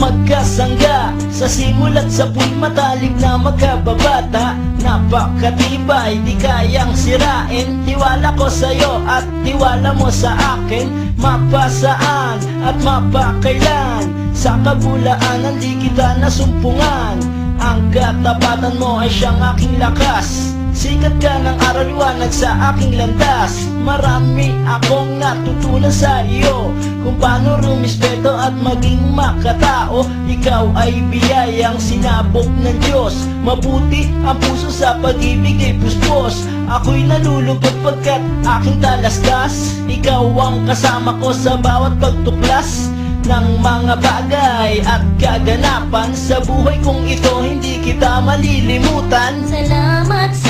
magkasangga. Sa simulat sa puy matalik na magkababata. Napakatibay, di kayang sirain. Tiwala ko sa'yo at tiwala mo sa akin. Mapasaan at mapakailan. Sa kabulaanan di kita nasumpungan. Ang katapatan mo ay siyang aking lakas Sikat ka ng araw liwanag sa aking landas. Marami akong natutunan sa iyo. Kung paano rumispeto at maging makatao Ikaw ay biyayang sinabok ng Diyos. Mabuti ang puso sa pag-ibig ay puspos. Ako'y nalulungkot pagkat aking talastas. Ikaw ang kasama ko sa bawat pagtuklas ng mga bagay at kaganapan Sa buhay kong ito. Hindi kita malilimutan. Salamat sa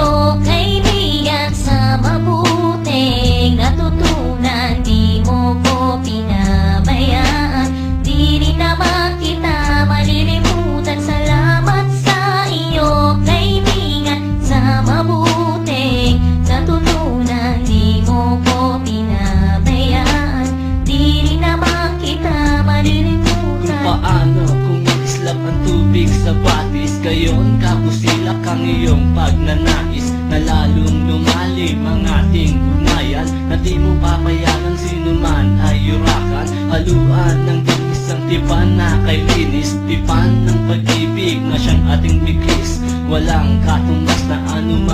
iyo, kaibigan, batis Gayon kapusilak ang iyong pagnanais. Na lalong lumalim ang ating ugnayan Na di mo papayagan sino man ay yurakan. Haluan ng isang tipan na kay linis Tipan ng pag-ibig na siyang ating biglis. Walang katumbas na anumang